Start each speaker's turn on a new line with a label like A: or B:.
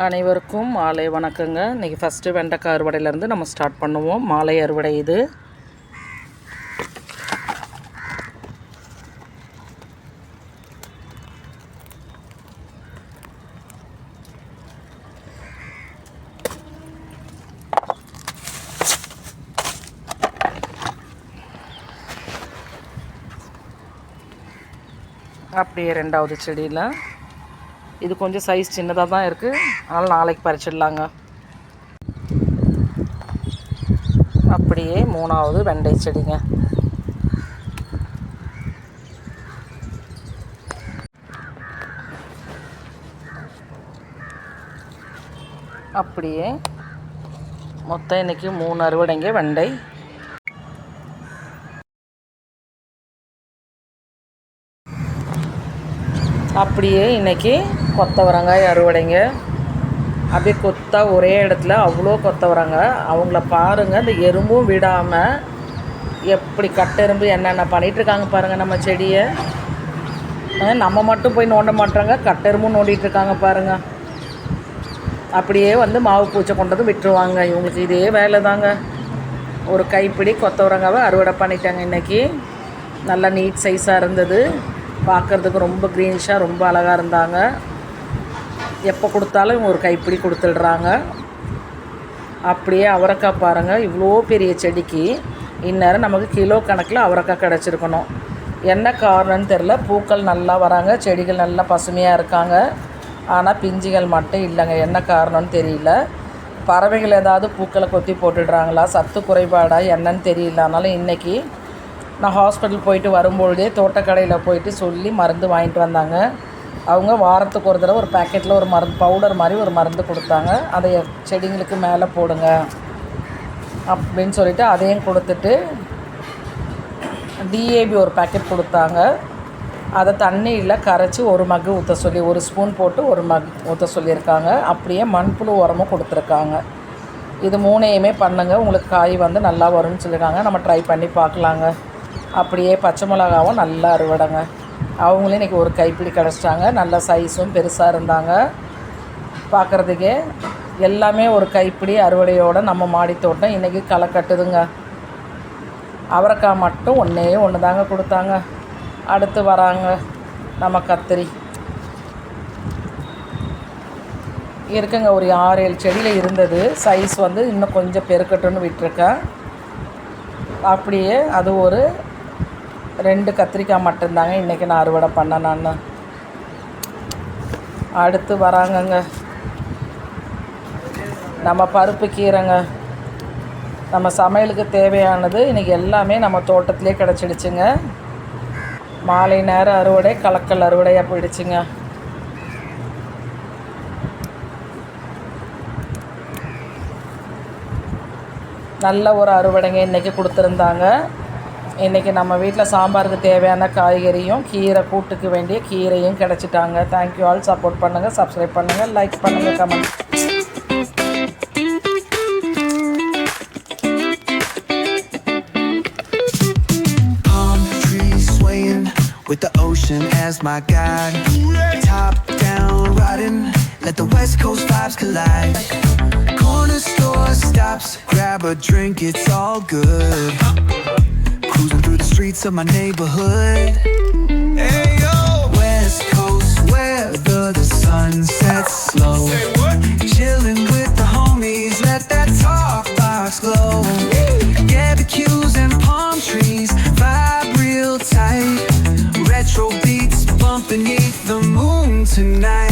A: அனைவருக்கும் மாலை வணக்கங்க. இன்றைக்கி ஃபஸ்ட்டு வெண்டைக்காய் அறுவடையிலேருந்து நம்ம ஸ்டார்ட் பண்ணுவோம். மாலை அறுவடை இது. அப்படியே ரெண்டாவது செடியில். இது கொஞ்சம் சைஸ் சின்னதாக தான் இருக்குது அதனால் நாளைக்கு பறிச்சிடலாங்க. அப்படியே மூணாவது வெண்டை செடிங்க. அப்படியே மொத்தம் இன்றைக்கி மூணு அறுவடைங்க வெண்டை. அப்படியே இன்றைக்கி கொத்தவரங்காய் அறுவடைங்க. அப்படியே கொத்தா ஒரே இடத்துல அவ்வளோ கொத்தவரங்காய் அவங்கள பாருங்கள் இந்த எறும்பும் விடாமல் எப்படி கட்டெரும்பு என்னென்ன பண்ணிகிட்ருக்காங்க பாருங்கள் நம்ம செடியை. நம்ம மட்டும் போய் நோண்ட மாட்டுறாங்க கட்டெரும்பும் நோண்டிகிட்டு இருக்காங்க பாருங்கள் அப்படியே வந்து மாவு பூச்சை கொண்டு வந்து விட்டுருவாங்க. இவங்களுக்கு இதே வேலை தாங்க. ஒரு கைப்பிடி கொத்தவரங்காவை அறுவடை பண்ணிட்டாங்க இன்றைக்கி நல்லா நீட் சைஸாக இருந்தது. பார்க்குறதுக்கு ரொம்ப க்ரீனிஷாக ரொம்ப அழகாக இருந்தாங்க. எப்போ கொடுத்தாலும் இவங்க ஒரு கைப்பிடி கொடுத்துடுறாங்க. அப்படியே அவரைக்காய் பாருங்கள் இவ்வளோ பெரிய செடிக்கு இந்நேரம் நமக்கு கிலோ கணக்கில் அவரைக்காய் கிடச்சிருக்கணும். என்ன காரணம்னு தெரில பூக்கள் நல்லா வராங்க செடிகள் நல்லா பசுமையாக இருக்காங்க. ஆனால் பிஞ்சுகள் மட்டும் இல்லைங்க என்ன காரணம்னு தெரியல. பறவைகள் ஏதாவது பூக்களை கொத்தி போட்டுடுறாங்களா சத்து குறைபாடா என்னன்னு தெரியல. அதனால் இன்றைக்கி நான் ஹாஸ்பிட்டல் போயிட்டு வரும்பொழுதே தோட்டக்கடையில் போயிட்டு சொல்லி மருந்து வாங்கிட்டு வந்தாங்க. அவங்க வாரத்துக்கு ஒரு தடவை ஒரு பேக்கெட்டில் ஒரு மருந்து பவுடர் மாதிரி ஒரு மருந்து கொடுத்தாங்க. அதை செடிங்களுக்கு மேலே போடுங்க அப்படின்னு சொல்லிட்டு அதையும் கொடுத்துட்டு டிஏபி ஒரு பேக்கெட் கொடுத்தாங்க. அதை தண்ணியில் கரைச்சி ஒரு மக்கு ஊற்ற சொல்லி ஒரு ஸ்பூன் போட்டு ஒரு மக் ஊற்ற சொல்லியிருக்காங்க. அப்படியே மண்புழு உரமும் கொடுத்துருக்காங்க. இது மூணையுமே பண்ணுங்கள் உங்களுக்கு காய் வந்து நல்லா வரும்னு சொல்லியிருக்காங்க. நம்ம ட்ரை பண்ணி பார்க்கலாங்க. அப்படியே பச்சை மிளகாவும் நல்லா அறுவடைங்க. அவங்களும் இன்றைக்கி ஒரு கைப்பிடி கிடச்சிட்டாங்க. நல்ல சைஸும் பெருசாக இருந்தாங்க. பார்க்குறதுக்கே எல்லாமே ஒரு கைப்பிடி அறுவடையோடு நம்ம மாடி தோட்டம் இன்றைக்கி களை கட்டுதுங்க. அவரைக்காய் மட்டும் ஒன்றே ஒன்று தாங்க கொடுத்தாங்க. அடுத்து வராங்க நம்ம கத்திரி. இருக்குங்க ஒரு ஆறு ஏழு செடியில் இருந்தது. சைஸ் வந்து இன்னும் கொஞ்சம் பெருக்கட்டும்னு விட்டுருக்கேன். அப்படியே அது ஒரு ரெண்டு கத்திரிக்காய் மட்டும்தாங்க இன்றைக்கி நான் அறுவடை பண்ணேன் நான். அடுத்து வராங்கங்க. நம்ம பருப்பு கீரைங்க. நம்ம சமையலுக்கு தேவையானது இன்றைக்கி எல்லாமே நம்ம தோட்டத்திலே கிடச்சிடுச்சுங்க. மாலை நேரம் அறுவடை கலக்கல் அறுவடையாக போயிடுச்சுங்க. நல்ல ஒரு அறுவடைங்க இன்றைக்கி கொடுத்துருந்தாங்க. இன்றைக்கி நம்ம வீட்டில் சாம்பாருக்கு தேவையான காய்கறியும் கீரை கூட்டுக்கு வேண்டிய கீரையும் கிடச்சிட்டாங்க தேங்க்யூ ஆல் சப்போர்ட் பண்ணுங்கள் சப்ஸ்கிரைப் பண்ணுங்கள் லைக் பண்ணுங்கள் comment
B: palm trees swaying with the ocean as my guide. Top down riding, let the west coast vibes collide. Corner store stops, grab a drink, it's all good. Streets of my neighborhood. Hey yo, west coast weather, the sun sets slow. Chilling with the homies, let that talk box glow. Barbecues and palm trees, vibe real tight. Retro beats bump beneath the moon tonight.